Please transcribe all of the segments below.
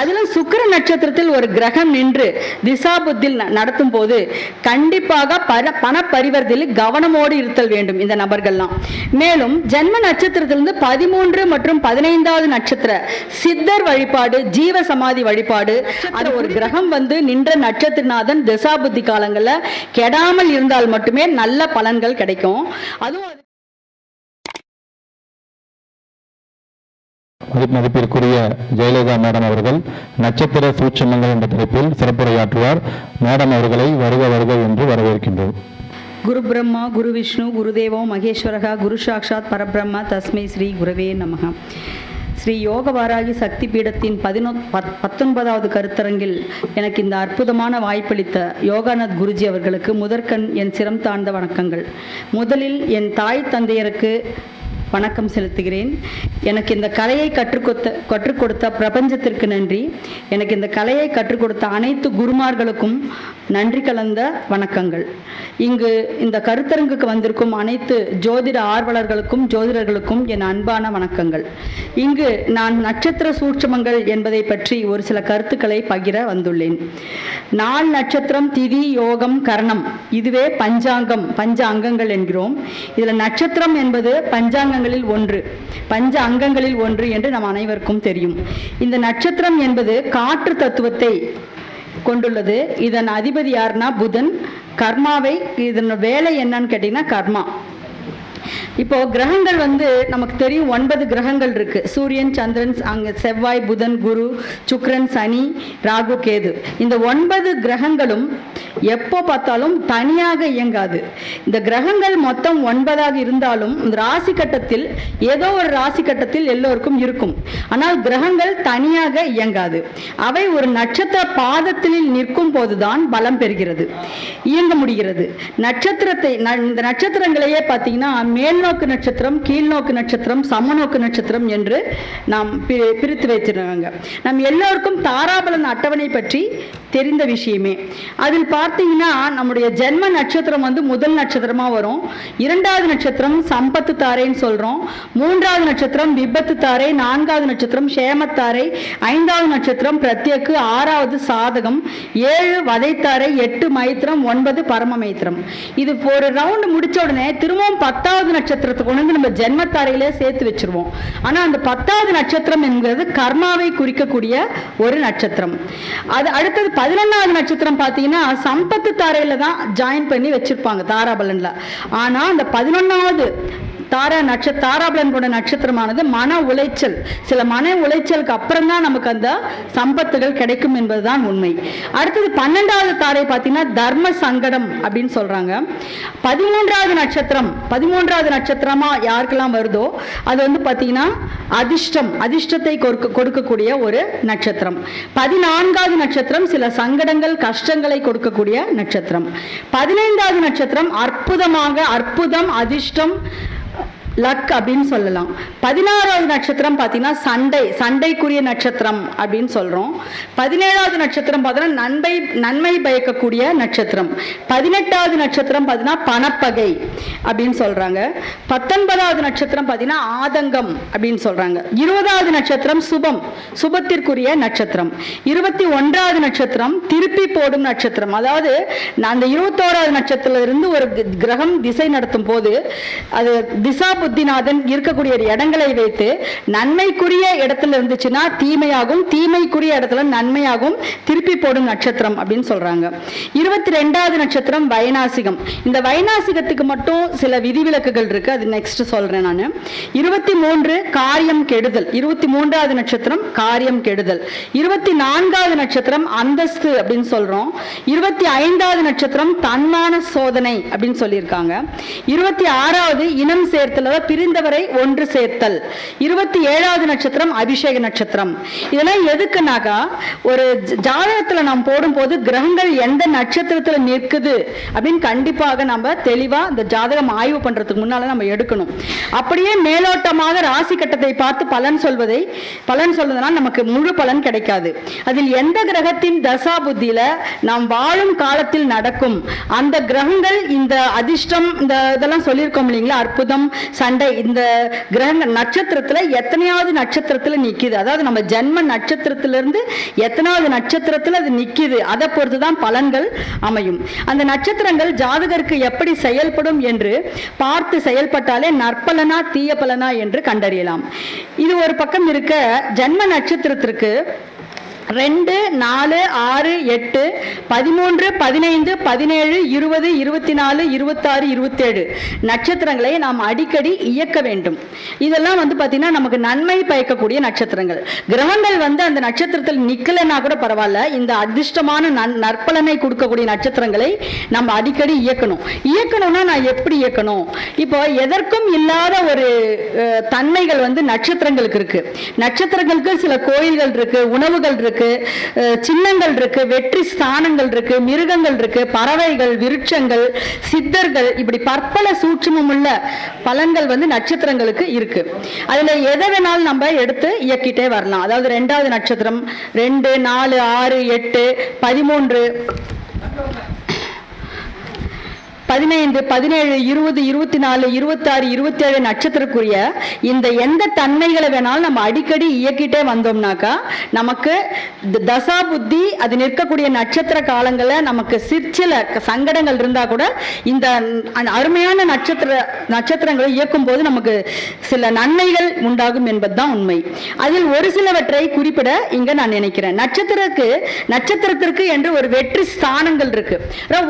அதுல சுக்கிர நட்சத்திரத்தில் ஒரு கிரகம் நின்று திசாபுத்தில் நடத்தும் போது கண்டிப்பாக பர பண பரிவர்த்தனையில் கவனமோடு இருத்தல் வேண்டும் இந்த நபர்கள்லாம். மேலும் ஜென்ம நட்சத்திரத்திலிருந்து பதிமூன்று மற்றும் பதினைந்தாவது நட்சத்திர சித்தர் வழிபாடு ஜீவ சமாதி வழிபாடு அது ஒரு கிரகம் வந்து நின்ற நட்சத்திரநாதன் திசாபுத்தி காலங்களில் கெடாமல் இருந்தால் மட்டுமே நல்ல பலன்கள் கிடைக்கும். அதுவும் மதிப்பிற்குரிய ஜெயலலிதா மேடம் அவர்கள் நட்சத்திர சூட்சமங்கள் என்ற தலைப்பில் சிறப்புரையாற்றுவார். மேடம் அவர்களை வருக வருக என்று வரவேற்கின்றோம். குரு பிரம்மா குரு விஷ்ணு குருதேவோ மகேஸ்வரகா குரு சாக்ஷாத் பரபிரம்மா தஸ்மை ஸ்ரீ குருவே நமக. ஸ்ரீ யோக வாராகி சக்தி பீடத்தின் பதினொ பத் பத்தொன்பதாவது கருத்தரங்கில் எனக்கு இந்த அற்புதமான வாய்ப்பளித்த யோகாநாத் குருஜி அவர்களுக்கு முதற்கண் என் சிரம் தாழ்ந்த வணக்கங்கள். முதலில் என் தாய் தந்தையருக்கு வணக்கம் செலுத்துகிறேன். எனக்கு இந்த கலையை கற்றுக் கொடுத்த கற்றுக் கொடுத்த பிரபஞ்சத்திற்கு நன்றி. எனக்கு இந்த கலையை கற்றுக் கொடுத்த அனைத்து குருமார்களுக்கும் நன்றி கலந்த வணக்கங்கள். இங்கு இந்த கருத்தரங்குக்கு வந்திருக்கும் அனைத்து ஜோதிட ஆர்வலர்களுக்கும் ஜோதிடர்களுக்கும் என் அன்பான வணக்கங்கள். இங்கு நான் நட்சத்திர சூட்சமங்கள் என்பதை பற்றி ஒரு சில கருத்துக்களை பகிர வந்துள்ளேன். நாள் நட்சத்திரம் திதி யோகம் கரணம். இதுவே பஞ்சாங்கம் பஞ்ச அங்கங்கள் என்கிறோம். இதில் நட்சத்திரம் என்பது பஞ்சாங்க பஞ்சாங்கங்களில் ஒன்று பஞ்ச அங்கங்களில் ஒன்று என்று நம் அனைவருக்கும் தெரியும். இந்த நட்சத்திரம் என்பது காற்று தத்துவத்தை கொண்டுள்ளது. இதன் அதிபதி யாருன்னா புதன். கர்மாவை இதன் வேலை என்னன்னு கேட்டிங்கன்னா கர்மா. இப்போ கிரகங்கள் வந்து நமக்கு தெரியும் ஒன்பது கிரகங்கள் இருக்கு. சூரியன் சந்திரன் அங்க செவ்வாய் புதன் குரு சுக்ரன் சனி ராகு கேது. இந்த ஒன்பது கிரகங்களும் எப்போ பார்த்தாலும் தனியாக இயங்காது. இந்த கிரகங்கள் மொத்தம் ஒன்பதாக இருந்தாலும் இந்த ராசி கட்டத்தில் ஏதோ ஒரு ராசி கட்டத்தில் எல்லோருக்கும் இருக்கும். ஆனால் கிரகங்கள் தனியாக இயங்காது. அவை ஒரு நட்சத்திர பாதத்தில் நிற்கும் போதுதான் பலம் பெறுகிறது. இயங்க முடிகிறது. நட்சத்திரத்தை இந்த நட்சத்திரங்களையே பார்த்தீங்கன்னா மேல்நோக்கு நட்சத்திரம் கீழ்நோக்கு நட்சத்திரம் சமநோக்கு நட்சத்திரம் என்று நாம் பிரித்து வைத்திருக்காங்க. நம் எல்லோருக்கும் தாராபலன் அட்டவணை பற்றி தெரிந்த விஷயமே. அதில் பார்த்தீங்கன்னா நம்முடைய ஜென்ம நட்சத்திரம் வந்து முதல் நட்சத்திரமா வரும். இரண்டாவது நட்சத்திரம் சம்பத்து தாரைன்னு சொல்றோம். மூன்றாவது நட்சத்திரம் விபத்து தாரை நான்காவது நட்சத்திரம் சேமத்தாரை ஐந்தாவது நட்சத்திரம் பிரத்யக்கு ஆறாவது சாதகம் ஏழு வதைத்தாரை எட்டு மைத்திரம் ஒன்பது பரம மைத்திரம். இது ஒரு ரவுண்டு முடிச்ச உடனே திரும்பவும் பத்தாவது நட்சத்திரத்தை கொண்டு வந்து நம்ம ஜென்மத்தாரையிலே சேர்த்து வச்சிருவோம். ஆனால் அந்த பத்தாவது நட்சத்திரம் என்கிறது கர்மாவை குறிக்கக்கூடிய ஒரு நட்சத்திரம். அது அடுத்தது பதினொன்னாவது நட்சத்திரம் பார்த்தீங்கன்னா சம்பத்து தாரையில தான் ஜாயின் பண்ணி வச்சிருப்பாங்க தாராபலன்ல. ஆனால் அந்த பதினொன்னாவது தாரா நட்சத்திர தாராபலன் கொண்ட நட்சத்திரமானது மன உளைச்சல். சில மன உளைச்சலுக்கு அப்புறம் தான் நமக்கு அந்த சம்பத்துகள் கிடைக்கும் என்பதுதான் உண்மை. அடுத்தது பன்னெண்டாவது தாரை பார்த்தீங்கன்னா தர்ம சங்கடம் அப்படின்னு சொல்றாங்க. பதிமூன்றாவது நட்சத்திரம் பதிமூன்றாவது நட்சத்திரமா யாருக்கெல்லாம் வருதோ அது வந்து பார்த்தீங்கன்னா அதிர்ஷ்டம் அதிர்ஷ்டத்தை கொடுக்க கொடுக்கக்கூடிய ஒரு நட்சத்திரம். பதினான்காவது நட்சத்திரம் சில சங்கடங்கள் கஷ்டங்களை கொடுக்கக்கூடிய நட்சத்திரம். பதினைந்தாவது நட்சத்திரம் அற்புதமாக அற்புதம் அதிர்ஷ்டம் லக் அப்படின்னு சொல்லலாம். பதினாறாவது நட்சத்திரம் பார்த்தீங்கன்னா சண்டை சண்டைக்குரிய நட்சத்திரம் அப்படின்னு சொல்கிறோம் பதினேழாவது நட்சத்திரம் பார்த்தீங்கன்னா நன்மை நன்மை பயக்கக்கூடிய நட்சத்திரம். பதினெட்டாவது நட்சத்திரம் பார்த்தீங்கன்னா பணப்பகை அப்படின்னு சொல்கிறாங்க பத்தொன்பதாவது நட்சத்திரம் பார்த்தீங்கன்னா ஆதங்கம் அப்படின்னு சொல்கிறாங்க இருபதாவது நட்சத்திரம் சுபம் சுபத்திற்குரிய நட்சத்திரம். இருபத்தி ஒன்றாவது நட்சத்திரம் திருப்பி போடும் நட்சத்திரம். அதாவது நான் அந்த இருபத்தோராவது நட்சத்திரத்திலிருந்து ஒரு கிரகம் திசை நடத்தும் போது அது திசா புத்திநாதன் இருக்கக்கூடிய இடங்களை வைத்து நன்மைக்குரிய இடத்துல இருந்துச்சுன்னா தீமையாகும் தீமைக்குரிய இடத்துல நன்மையாகும் திருப்பி போடும் நட்சத்திரம் அப்படின்னு சொல்றாங்க. இருபத்தி ரெண்டாவது நட்சத்திரம் வைநாசிகம் இந்த வைநாசிகத்துக்கு மட்டும் சில விதிவிலக்குகள் இருக்கு. அது நெக்ஸ்ட் சொல்றேன் நான். இருபத்தி மூன்று காரியம் கெடுதல். இருபத்தி மூன்றாவது நட்சத்திரம் காரியம் கெடுதல். இருபத்தி நான்காவது நட்சத்திரம் அந்தஸ்து அப்படின்னு சொல்றோம். இருபத்தி ஐந்தாவது நட்சத்திரம் தன்மான சோதனை அப்படின்னு சொல்லியிருக்காங்க. இருபத்தி ஆறாவது இனம் சேர்த்துல பிரிந்தவரை ஒன்று சேர்த்தல். இருபத்தி ஏழாவது நட்சத்திரம் அபிஷேக நட்சத்திரம். இதெல்லாம் எதுக்குனாக்கா ஒரு ஜாதகத்தில் நாம் போடும்போது கிரகங்கள் எந்த நட்சத்திரத்தில் நிற்குது அப்படின்னு கண்டிப்பாக நம்ம தெளிவாக இந்த ஜாதகம் ஆய்வு பண்ணுறதுக்கு முன்னால் நம்ம எடுக்கணும். அப்படியே மேலோட்டமாக ராசி கட்டத்தை பார்த்து பலன் சொல்வதை பலன் சொல்வதனால் நமக்கு முழு பலன் கிடைக்காது. அதில் எந்த கிரகத்தின் தசா புத்தியில் நாம் வாழும் காலத்தில் நடக்கும் அந்த கிரகங்கள் இந்த அதிர்ஷ்டம் இந்த இதெல்லாம் சொல்லியிருக்கோம் இல்லைங்களா அற்புதம் சண்டை இந்த கிரக நட்சத்திரத்துல எத்தனையாவது நட்சத்திரத்துல நிக்குது? அதாவது நம்ம ஜென்ம நட்சத்திரத்துல இருந்து எத்தனாவது நட்சத்திரத்துல அது நிக்குது? அதை பொறுத்து தான் பலன்கள் அமையும். அந்த நட்சத்திரங்கள் ஜாதகருக்கு எப்படி செயல்படும் என்று பார்த்து செயல்பட்டாலே நற்பலனா தீய பலனா என்று கண்டறியலாம். இது ஒரு பக்கம் இருக்க ஜென்ம நட்சத்திரத்திற்கு ரெண்டு நாலு ஆறு எட்டு பதிமூன்று பதினைந்து பதினேழு இருபது இருபத்தி நாலு இருபத்தாறு இருபத்தேழு. நட்சத்திரங்களை நாம் அடிக்கடி இயக்க வேண்டும். இதெல்லாம் வந்து பார்த்தீங்கன்னா நமக்கு நன்மை பயக்கக்கூடிய நட்சத்திரங்கள். கிரகங்கள் வந்து அந்த நட்சத்திரத்தில் நிற்கலைன்னா கூட பரவாயில்ல. இந்த அதிர்ஷ்டமான நன் நற்பலனை கொடுக்கக்கூடிய நட்சத்திரங்களை நம்ம அடிக்கடி இயக்கணும். இயக்கணும்னா நான் எப்படி இயக்கணும்? இப்போ எதற்கும் இல்லாத ஒரு தன்மைகள் வந்து நட்சத்திரங்களுக்கு இருக்கு. நட்சத்திரங்களுக்கு சில கோயில்கள் இருக்கு உணவுகள் இருக்கு. இருக்கு. சின்னங்கள் இருக்கு வெற்றி ஸ்தானங்கள் இருக்கு மிருகங்கள் இருக்கு பறவைகள் விருட்சங்கள் சித்தர்கள் இப்படி பற்பல சூட்சமும் உள்ள பலன்கள் வந்து நட்சத்திரங்களுக்கு இருக்கு. அதுல எதை வேணாலும் நம்ம எடுத்து இயக்கிட்டே வரலாம். அதாவது ரெண்டாவது நட்சத்திரம் ரெண்டு நாலு ஆறு எட்டு பதிமூன்று பதினைந்து பதினேழு இருபது இருபத்தி நாலு இருபத்தாறு இருபத்தி ஏழு நட்சத்திரக்குரிய இந்த எந்த தன்மைகளை வேணாலும் நம்ம அடிக்கடி இயக்கிட்டே வந்தோம்னாக்கா நமக்கு த- தசா புத்தி அது நிற்கக்கூடிய நட்சத்திர காலங்களில் நமக்கு சிற்சில சங்கடங்கள் இருந்தால் கூட இந்த அருமையான நட்சத்திர நட்சத்திரங்களை இயக்கும் போது நமக்கு சில நன்மைகள் உண்டாகும் என்பதுதான் உண்மை. அதில் ஒரு சிலவற்றை குறிப்பிட இங்க நான் நினைக்கிறேன். நட்சத்திரக்கு நட்சத்திரத்திற்கு என்று ஒரு வெற்றி ஸ்தானங்கள் இருக்கு.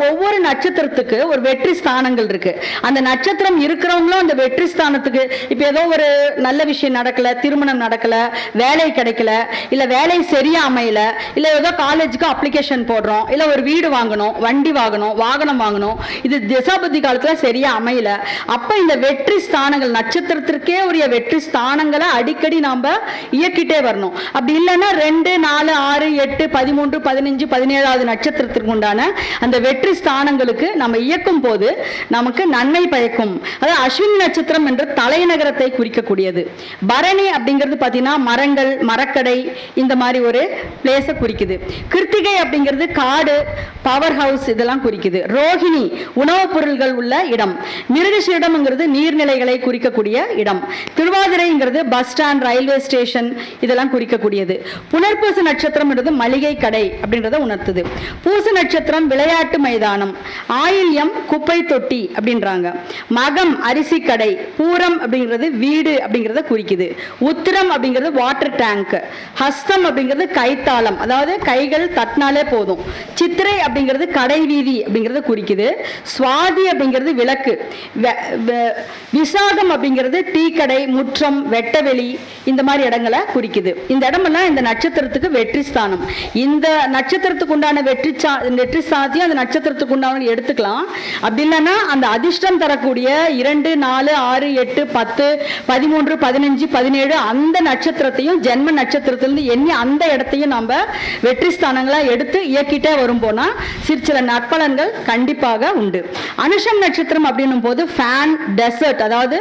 ஒவ்வொரு நட்சத்திரத்துக்கு ஒரு வெற்றி ஸ்தானங்கள் இருக்கு. அந்த நட்சத்திரம் இருக்கிறவங்களும் அந்த வெற்றி ஸ்தானத்துக்கு இப்ப ஏதோ ஒரு நல்ல விஷயம் நடக்கல திருமணம் நடக்கல வேலை கிடைக்கல இல்ல வேலை சரியா அமையல இல்ல ஏதோ காலேஜுக்கு அப்ளிகேஷன் போடுறோம் இல்ல ஒரு வீடு வாங்கணும் வண்டி வாங்கணும் வாகனம் வாங்கணும் இது திசாபுத்தி காலத்துல சரியா அமையல. அப்ப இந்த வெற்றி ஸ்தானங்கள் நட்சத்திரத்திற்கே உரிய வெற்றி ஸ்தானங்களை அடிக்கடி நாம இயக்கிட்டே வரணும். அப்படி இல்லைன்னா ரெண்டு நாலு ஆறு எட்டு பதிமூன்று பதினஞ்சு பதினேழாவது நட்சத்திரத்திற்கு உண்டான அந்த வெற்றி ஸ்தானங்களுக்கு நம்ம இயக்கும் போது நமக்கு நன்மை பயக்கும். அதாவது அஸ்வினி நட்சத்திரம் என்ற தலைநகரத்தை குறிக்கக்கூடியது. பரணி அப்படிங்கிறது பார்த்தீங்கன்னா மரங்கள் மரக்கடை இந்த மாதிரி ஒரு பிளேஸை குறிக்குது. கிருத்திகை அப்படிங்கிறது காடு பவர் ஹவுஸ் இதெல்லாம் குறிக்குது. ரோஹிணி உணவுப் பொருள்கள் உள்ள இடம். மிருகசீடம்ங்கிறது நீர்நிலைகளை குறிக்கக்கூடிய இடம். திருவாதிரைங்கிறது பஸ் ஸ்டாண்ட் ரயில்வே ஸ்டேஷன் இதெல்லாம் குறிக்கக்கூடியது. புனர்பூச நட்சத்திரம்ன்றது மளிகை கடை அப்படின்றத உணர்த்துது. பூச நட்சத்திரம் விளையாட்டு மைதானம். ஆயில்யம் குப்பை தொட்டி அப்படின்றாங்க. மகம் அரிசி கடை பூரம் அப்படிங்கிறது வீடு அப்படிங்கிறத குறிக்குது. உத்திரம் அப்படிங்கிறது வாட்டர் டேங்க் ஹஸ்தம் அப்படிங்கிறது கைத்தாளம். அதாவது கைகள் தட்டினாலே போதும். சித்திரை அப்படிங்கிறது கடை வீதி அப்படிங்கிறத குறிக்குது. சுவாதி அப்படிங்கிறது விளக்கு. வெ- விசாகம் அப்படிங்கிறது டீ கடை முற்றம் வெட்டவெளி இந்த மாதிரி இடங்களை குறிக்குது. இந்த இடமெல்லாம் இந்த நட்சத்திரத்துக்கு வெற்றி ஸ்தானம். இந்த நட்சத்திரத்துக்கு உண்டான வெற்றி சா வெற்றி ஸ்தானத்தையும் அந்த நட்சத்திரத்துக்கு உண்டான எடுத்துக்கலாம். அப்படி இல்லைன்னா அந்த அதிர்ஷ்டம் தரக்கூடிய இரண்டு நாலு ஆறு எட்டு பத்து பதிமூன்று பதினஞ்சு பதினேழு அந்த நட்சத்திரத்தையும் ஜென்ம நட்சத்திரத்திலிருந்து எண்ணி அந்த இடத்தையும் நம்ம வெற்றி ஸ்தானங்களா எடுத்து இயக்கிட்டே வரும் போனா சிற்சில நற்பலன்கள் கண்டிப்பாக உண்டு. அனுஷம் நட்சத்திரம் அப்படின்னும் போது ஃபேன் டெசர்ட் அதாவது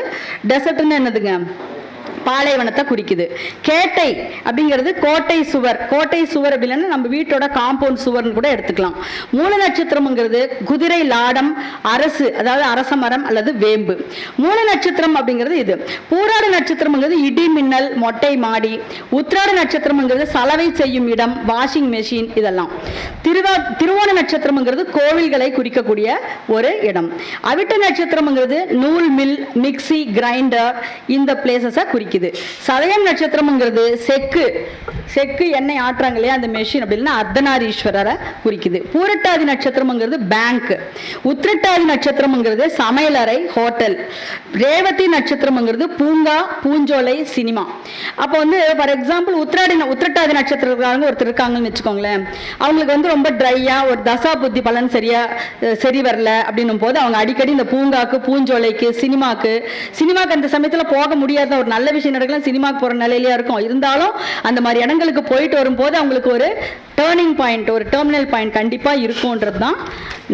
டெசர்ட்னு என்னதுங்க? பாலைவனத்தை குறிக்குது. கேட்டை அப்படிங்கிறது கோட்டை சுவர். கோட்டை சுவர் அப்படின்னா நம்ம வீட்டோட காம்பவுண்ட் சுவர்னு கூட எடுத்துக்கலாம். மூல நட்சத்திரம்ங்கிறது குதிரை லாடம் அரசு அதாவது அரச மரம் அல்லது வேம்பு. மூல நட்சத்திரம் அப்படிங்கிறது இது. பூராட நட்சத்திரம்ங்கிறது இடி மின்னல் மொட்டை மாடி. உத்திராட நட்சத்திரம்ங்கிறது சலவை செய்யும் இடம் வாஷிங் மெஷின் இதெல்லாம். திருவா திருவோண நட்சத்திரம்ங்கிறது கோவில்களை குறிக்கக்கூடிய ஒரு இடம். அவிட்ட நட்சத்திரம்ங்கிறது நூல் மில் மிக்ஸி கிரைண்டர் இந்த பிளேசஸை குறிக்குது சதயம் நட்சத்திரம்ங்கிறது செக்கு. செக்கு எண்ணெய் ஆட்டுறாங்க இல்லையா அந்த மெஷின் அப்படின்னா அர்த்தநாரீஸ்வரரை குறிக்குது. பூரட்டாதி நட்சத்திரம்ங்கிறது பேங்க் உத்திரட்டாதி நட்சத்திரம்ங்கிறது சமையலறை ஹோட்டல் ரேவதி நட்சத்திரம்ங்கிறது பூங்கா பூஞ்சோலை சினிமா. அப்போ வந்து ஃபார் எக்ஸாம்பிள் உத்திராடி உத்திரட்டாதி நட்சத்திரக்காரங்க ஒருத்தர் இருக்காங்கன்னு வச்சுக்கோங்களேன். அவங்களுக்கு வந்து ரொம்ப ட்ரையா ஒரு தசா புத்தி பலன் சரியா சரி வரல அப்படின்னும் போது அவங்க அடிக்கடி இந்த பூங்காக்கு பூஞ்சோலைக்கு சினிமாக்கு சினிமாக்கு அந்த சமயத்துல போக முடியாத ஒரு நல்ல விஷயம் நடக்கலாம் சினிமாக்கு போற நிலையிலையா இருக்கும். இருந்தாலும் அந்த மாதிரி இடங்களுக்கு போயிட்டு வரும்போது அவங்களுக்கு ஒரு டேர்னிங் பாயிண்ட் ஒரு டெர்மினல் பாயிண்ட் கண்டிப்பா இருக்கும்ன்றது தான்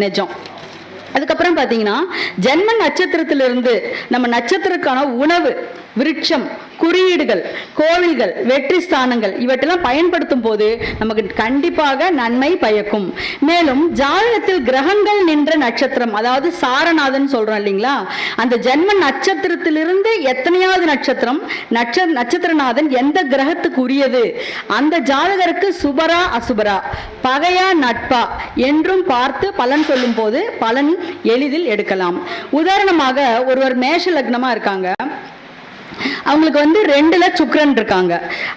நிஜம். அதுக்கப்புறம் பார்த்தீங்கன்னா ஜென்ம நட்சத்திரத்திலிருந்து நம்ம நட்சத்திரக்கான உணவு விருட்சம் குறியீடுகள் கோவில்கள் வெற்றி ஸ்தானங்கள் இவற்றெல்லாம் பயன்படுத்தும் போது நமக்கு கண்டிப்பாக நன்மை பயக்கும். மேலும் ஜாதகத்தில் கிரகங்கள் நின்ற நட்சத்திரம் அதாவது சாரநாதன் சொல்றோம் இல்லைங்களா? அந்த ஜென்ம நட்சத்திரத்திலிருந்து எத்தனையாவது நட்சத்திரம் நட்ச நட்சத்திரநாதன் எந்த கிரகத்துக்கு உரியது? அந்த ஜாதகருக்கு சுபரா அசுபரா பகையா நட்பா என்றும் பார்த்து பலன் சொல்லும் போது பலன் எளிதில் எடுக்கலாம். உதாரணமாக ஒருவர் மேஷ லக்னமா இருக்காங்க. அவங்களுக்கு வந்து ரெண்டுல சுக்கரன் இருக்காங்க.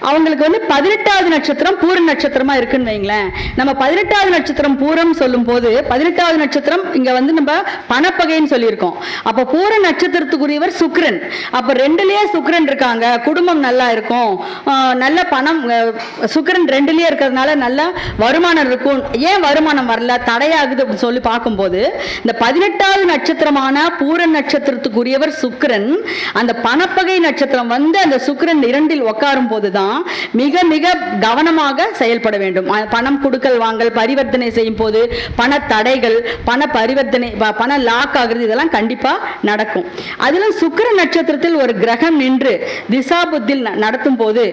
அவங்களுக்கு வந்து பதினெட்டாவது நட்சத்திரம் பூர நட்சத்திரமா இருக்குன்னு வைங்களேன். நம்ம பதினெட்டாவது நட்சத்திரம் பூரம் சொல்லும் போது பதினெட்டாவது நட்சத்திரம் இங்க வந்து நம்ம பணப்பகைன்னு சொல்லியிருக்கோம். அப்ப பூர நட்சத்திரத்துக்குரியவர் சுக்கரன். அப்ப ரெண்டுலயே சுக்கரன் இருக்காங்க. குடும்பம் நல்லா இருக்கும். நல்ல பணம் சுக்கரன் ரெண்டுலயே இருக்கிறதுனால நல்ல வருமானம் இருக்கும். ஏன் வருமானம் வரல? தடையாகுது அப்படின்னு சொல்லி பார்க்கும்போது இந்த பதினெட்டாவது நட்சத்திரமான பூர நட்சத்திரத்துக்குரியவர் சுக்கரன் அந்த பணப்பகை நட்சத்திரம் வந்து அந்த சுக்கரன் இரண்டில் உட்காரும் போதுதான் மிக மிக கவனமாக செயல்பட வேண்டும். பணம் கொடுக்கல் வாங்கல் பரிவர்த்தனை செய்யும் போது பண தடைகள் பண பரிவர்த்தனை பண லாக் ஆகுறது இதெல்லாம் கண்டிப்பா நடக்கும். அதிலும் சுக்கர நட்சத்திரத்தில் ஒரு கிரகம் நின்று திசாபுத்தில் நடத்தும் போது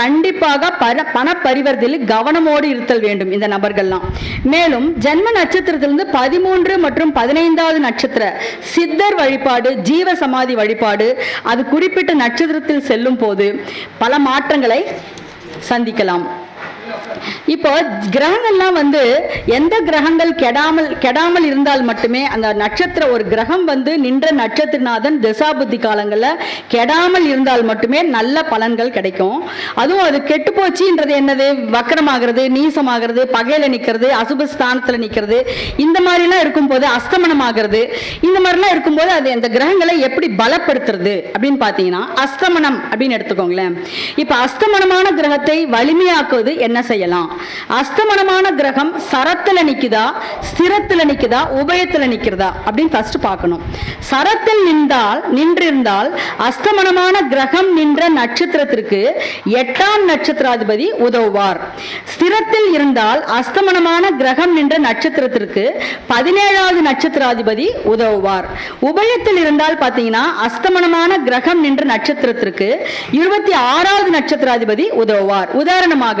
கண்டிப்பாக பண பரிவர்த்தனையில் கவனமோடு இருத்தல் வேண்டும் இந்த நபர்கள்லாம். மேலும் ஜென்ம நட்சத்திரத்திலிருந்து பதிமூன்று மற்றும் பதினைந்தாவது நட்சத்திர சித்தர் வழிபாடு ஜீவ சமாதி வழிபாடு அது குறிப்பிட்ட நட்சத்திர நட்சத்திரத்தில் செல்லும் போது பல மாற்றங்களை சந்திக்கலாம். இப்போ கிரகங்கள்லாம் வந்து எந்த கிரகங்கள் கெடாமல் கெடாமல் இருந்தால் மட்டுமே அந்த நட்சத்திர ஒரு கிரகம் வந்து நின்ற நட்சத்திரநாதன் திசாபுத்தி காலங்களில் கெடாமல் இருந்தால் மட்டுமே நல்ல பலன்கள் கிடைக்கும். அதுவும் அது கெட்டு போச்சுன்றது என்னது? வக்கரமாகிறது நீசமாகிறது பகையில நிற்கிறது அசுப ஸ்தானத்தில் நிற்கிறது இந்த மாதிரிலாம் இருக்கும்போது அஸ்தமனம் ஆகிறது இந்த மாதிரிலாம் இருக்கும்போது அது அந்த கிரகங்களை எப்படி பலப்படுத்துறது அப்படின்னு பார்த்தீங்கன்னா அஸ்தமனம் அப்படின்னு எடுத்துக்கோங்களேன். இப்போ அஸ்தமனமான கிரகத்தை வலிமையாக்குவது என்ன செய்யலாம். அஸ்தமனமான கிரகம் சரத்தில் நிற்குதா ஸ்திரத்தில் நிற்குதா உபயத்தில் நிற்கிறதா அப்படின்னு ஃபர்ஸ்ட் பார்க்கணும். சரத்தில் நின்றால் நின்றிருந்தால் அஸ்தமனமான கிரகம் நின்ற நட்சத்திரத்திற்கு எட்டாம் நட்சத்திராதிபதி உதவுவார். ஸ்திரத்தில் இருந்தால் அஸ்தமனமான கிரகம் நின்ற நட்சத்திரத்திற்கு பதினேழாவது நட்சத்திராதிபதி உதவுவார். உபயத்தில் இருந்தால் பார்த்தீங்கன்னா அஸ்தமனமான கிரகம் நின்ற நட்சத்திரத்திற்கு இருபத்தி ஆறாவது நட்சத்திராதிபதி உதவுவார். உதாரணமாக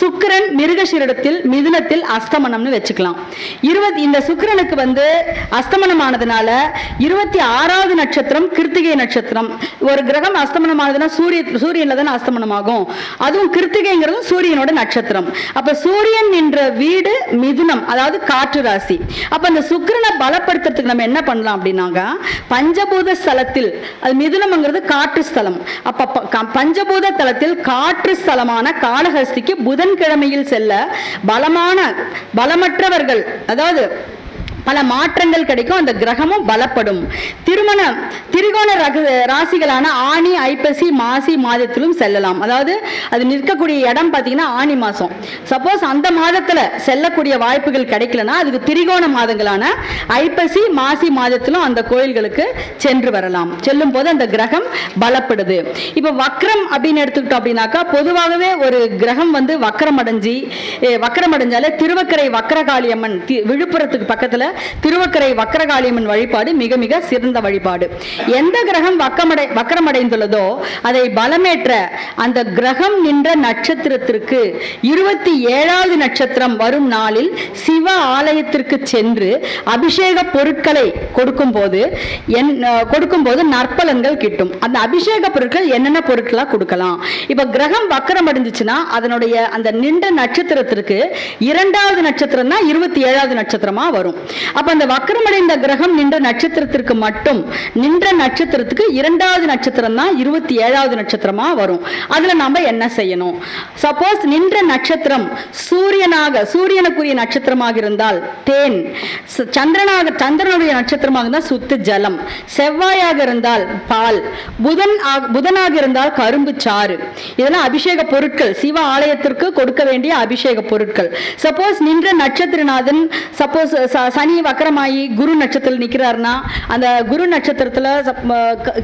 சுக்கிரன் மிருகசிரிடத்தில் மிதுனத்தில் அஸ்தமனம்னு வச்சுக்கலாம். இருபத்தி இந்த சுக்கிரனுக்கு வந்து அஸ்தமனம் ஆனதுனால இருபத்தி ஆறாவது நட்சத்திரம் கிருத்திகை நட்சத்திரம். ஒரு கிரகம் அஸ்தமனம் ஆனதுன்னா சூரிய சூரியன்ல தானே அஸ்தமனமாகும். அதுவும் கிருத்திகைங்கிறது சூரியனோட நட்சத்திரம். அப்ப சூரியன் என்ற வீடு மிதுனம் அதாவது காற்று ராசி. அப்ப அந்த சுக்கரனை பலப்படுத்துறதுக்கு நம்ம என்ன பண்ணலாம் அப்படின்னாங்க பஞ்சபூத ஸ்தலத்தில் அது மிதுனம்ங்கிறது காற்று ஸ்தலம். அப்ப க- பஞ்சபூத தலத்தில் காற்று ஸ்தலமான காளஹஸ்திக்கு புதன்கிழமையில் செல்ல பலமான பலமற்றவர்கள் அதாவது பல மாற்றங்கள் கிடைக்கும் அந்த கிரகமும் பலப்படும். திருமணம் திரிகோண ரக ராசிகளான ஆணி ஐப்பசி மாசி மாதத்திலும் செல்லலாம். அதாவது அது நிற்கக்கூடிய இடம் பார்த்தீங்கன்னா ஆணி மாதம் சப்போஸ் அந்த மாதத்தில் செல்லக்கூடிய வாய்ப்புகள் கிடைக்கலனா அதுக்கு திரிகோண மாதங்களான ஐப்பசி மாசி மாதத்திலும் அந்த கோயில்களுக்கு சென்று வரலாம். செல்லும் போது அந்த கிரகம் பலப்படுது. இப்போ வக்ரம் அப்படின்னு எடுத்துக்கிட்டோம் அப்படின்னாக்கா பொதுவாகவே ஒரு கிரகம் வந்து வக்ரம் அடைஞ்சி வக்ரம் அடைஞ்சாலே திருவக்கரை வக்கரகாளியம்மன் தி- விழுப்புரத்துக்கு பக்கத்தில் திருவக்கரை வக்கரகாளியம்மன் வழிபாடு மிக மிக சிறந்த வழிபாடு. எந்த கிரகம் வக்கமடை வக்கரமடைந்துள்ளதோ அதை பலமேற்ற அந்த கிரகம் நின்ற நட்சத்திரத்திற்கு இருபத்தி ஏழாவது நட்சத்திரம் வரும் நாளில் சிவ ஆலயத்திற்கு சென்று அபிஷேக பொருட்களை கொடுக்கும்போது என் கொடுக்கும்போது நற்பலன்கள் கிட்டும். அந்த அபிஷேக பொருட்கள் என்னென்ன பொருட்களா கொடுக்கலாம். இப்ப கிரகம் வக்கரம் அடைஞ்சிச்சுன்னா அதனுடைய அந்த நின்ற நட்சத்திரத்திற்கு இரண்டாவது நட்சத்திரம் தான் இருபத்தி ஏழாவது நட்சத்திரமா வரும். அப்ப அந்த வக்கரமடைந்த கிரகம் நின்ற நட்சத்திரத்திற்கு மட்டும் நின்ற நட்சத்திரத்துக்கு இரண்டாவது நட்சத்திரம் தான் இருபத்தி ஏழாவது நட்சத்திரமா வரும். அதுல நாம என்ன செய்யணும்? சப்போஸ் நின்ற நட்சத்திரம் சூரியனாக சூரியனுக்குரிய நட்சத்திரமாக இருந்தால் தேன் சந்திரனாக சந்திரனுடைய நட்சத்திரமாக இருந்தால் சுத்து ஜலம். செவ்வாயாக இருந்தால் பால். புதன் புதனாக இருந்தால் கரும்பு சாறு. இதெல்லாம் அபிஷேக பொருட்கள். சிவ ஆலயத்திற்கு கொடுக்க வேண்டிய அபிஷேக பொருட்கள். சப்போஸ் நின்ற நட்சத்திரநாதன் சப்போஸ் சனி சனி வக்கரமாயி குரு நட்சத்திரத்தில் நிற்கிறாருன்னா அந்த குரு நட்சத்திரத்தில்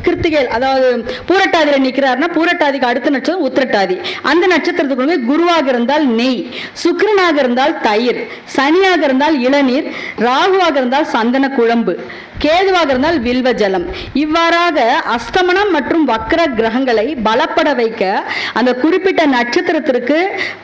கிருத்திகை அதாவது பூரட்டாதியில் நிற்கிறாருன்னா பூரட்டாதிக்கு அடுத்த நட்சத்திரம் உத்திரட்டாதி. அந்த நட்சத்திரத்துக்கு வந்து குருவாக இருந்தால் நெய் சுக்கிரனாக இருந்தால் தயிர் சனியாக இருந்தால் இளநீர் ராகுவாக இருந்தால் சந்தன குழம்பு. கேதுவாக இருந்தால் வில்வ ஜலம். இவ்வாறாக அஸ்தமனம் மற்றும் வக்கர கிரகங்களை பலப்பட வைக்க அந்த குறிப்பிட்ட நட்சத்திரத்திற்கு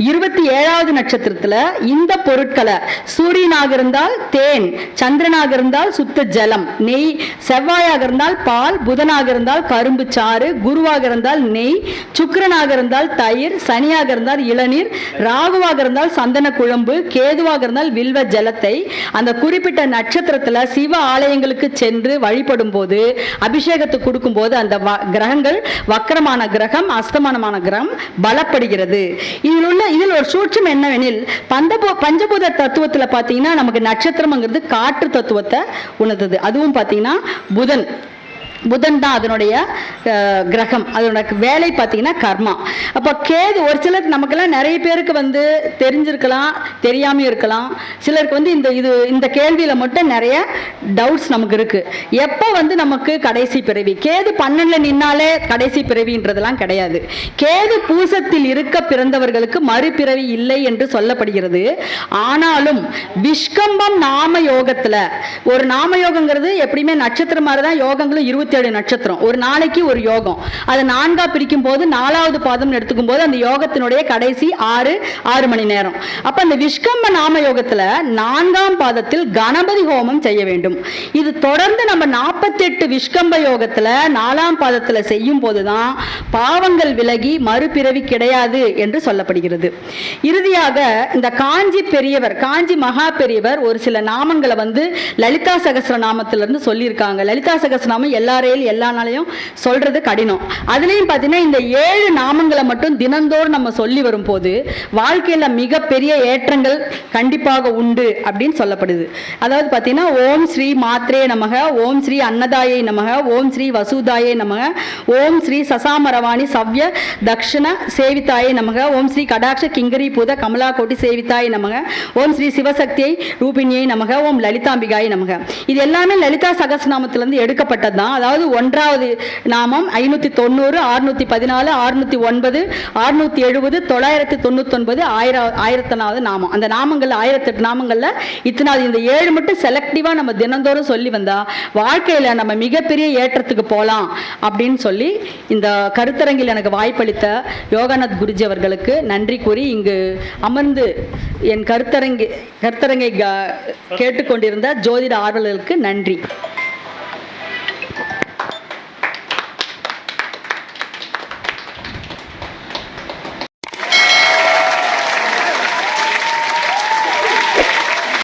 இருபத்தி ஏழாவது நட்சத்திரத்துல இந்த பொருட்களை சூரியனாக இருந்தால் தேன் சந்திரனாக இருந்தால் சுத்த ஜலம் நெய் செவ்வாயாக இருந்தால் பால் புதனாக இருந்தால் கரும்பு சாறு குருவாக இருந்தால் நெய் சுக்கரனாக இருந்தால் தயிர் சனியாக இருந்தால் இளநீர் ராகுவாக இருந்தால் சந்தன குழம்பு கேதுவாக இருந்தால் வில்வ ஜலத்தை அந்த குறிப்பிட்ட நட்சத்திரத்துல சிவ ஆலயங்களுக்கு சென்று வழிபடும் போது அபிஷேகத்தை கொடுக்கும் போது அந்த வ- கிரகங்கள் வக்கரமான கிரகம் அஸ்தமானமான கிரகம் பலப்படுகிறது. இதில் உள்ள இதில் ஒரு சூட்சம் என்னவெனில் பந்தபூ பஞ்சபூத தத்துவத்தில் பார்த்தீங்கன்னா நமக்கு நட்சத்திரம்ங்கிறது காற்று தத்துவத்தை உணர்ந்தது. அதுவும் பார்த்தீங்கன்னா புதன். புதன் தான் அதனுடைய கிரகம். அதனோட வேலை பார்த்தீங்கன்னா கர்மா. அப்போ கேது ஒரு சிலர் நமக்கெல்லாம் நிறைய பேருக்கு வந்து தெரிஞ்சிருக்கலாம் தெரியாமையும் இருக்கலாம். சிலருக்கு வந்து இந்த இது இந்த கேள்வியில் மட்டும் நிறைய டவுட்ஸ் நமக்கு இருக்குது எப்போ வந்து நமக்கு கடைசி பிறவி? கேது பன்னெண்டில் நின்னாலே கடைசி பிறவின்றதெல்லாம் கிடையாது. கேது பூசத்தில் இருக்க பிறந்தவர்களுக்கு மறுபிறவி இல்லை என்று சொல்லப்படுகிறது. ஆனாலும் விஷ்கம்பம் நாம யோகத்தில் ஒரு நாம யோகங்கிறது எப்படியுமே நட்சத்திரம் மாதிரி தான் யோகங்களும் இருபத்தி ஏழு நட்சத்திரம். ஒரு நாளைக்கு ஒரு யோகம். அதை நான்கா பிரிக்கும் போது நாலாவது பாதம் எடுத்துக்கும் போது அந்த யோகத்தினுடைய கடைசி ஆறு ஆறு மணி நேரம். அப்ப அந்த விஷ்கம்ப நாம யோகத்துல நான்காம் பாதத்தில் கணபதி ஹோமம் செய்ய வேண்டும். இது தொடர்ந்து நம்ம நாற்பத்தெட்டு விஷ்கம்ப யோகத்துல நாலாம் பாதத்துல செய்யும் போதுதான் பாவங்கள் விலகி மறுபிறவி கிடையாது என்று சொல்லப்படுகிறது. இறுதியாக இந்த காஞ்சி பெரியவர் காஞ்சி மகா பெரியவர் ஒரு சில நாமங்களை வந்து லலிதா சகஸ்ர நாமத்திலிருந்து சொல்லியிருக்காங்க. லலிதா சகஸ்ரநாமம் எல்லாரையும் எல்லா நாளையும் சொல்றது கடினம். அதுலேயும் பார்த்தீங்கன்னா இந்த ஏழு நாமங்களை மட்டும் தினந்தோறும் நம்ம சொல்லி வரும்போது வாழ்க்கையில மிகப்பெரிய ஏற்றங்கள் கண்டிப்பாக உண்டு அப்படின்னு சொல்லப்படுது. அதாவது பார்த்தீங்கன்னா ஓம் ஸ்ரீ மாத்ரே நமக ஓம் ஸ்ரீ அன்னதாயை நமக ஓம் ஸ்ரீ வசுதாயை நமக ஓம் ஸ்ரீ சசாமரவாணி சவ்ய தக்ஷண சேவிதாயை நமக ஓம் ஸ்ரீ கடாட்ச கிங்கரி பூத கமலா கோட்டி சேவிதாய் நமக ஓம் ஸ்ரீ சிவசக்தியை ரூபிணியை நமக ஓம் லலிதாம்பிகாயை நமக. இது எல்லாமே லலிதா சகசநாமத்திலிருந்து எடுக்கப்பட்டது தான் அதாவது ஒன்றாவது நாமம் ஐநூற்றி தொண்ணூறு ஆறுநூற்றி பதினாலு ஆறுநூற்றி ஒன்பது ஆறுநூற்றி எழுபது தொள்ளாயிரத்தி தொண்ணூத்தொன்பது ஆயிரம் ஆயிரத்தனாவது நாமம். அந்த நாமங்கள் ஆயிரத்தெட்டு நாமங்களில் இத்தனாவது இந்த ஏழு மட்டும் செலக்டிவாக நம்ம தினந்தோறும் சொல்லி வந்தால் வாழ்க்கையில் நம்ம மிகப்பெரிய ஏற்றத்துக்கு போகலாம் அப்படின்னு சொல்லி இந்த கருத்தரங்கில் எனக்கு வாய்ப்பளித்த யோகானந்த் குருஜி அவர்களுக்கு நன்றி கூறி இங்கு அமர்ந்து என் கருத்தரங்கி கருத்தரங்கை க- கேட்டுக்கொண்டிருந்த ஜோதிட ஆர்வலர்களுக்கு நன்றி.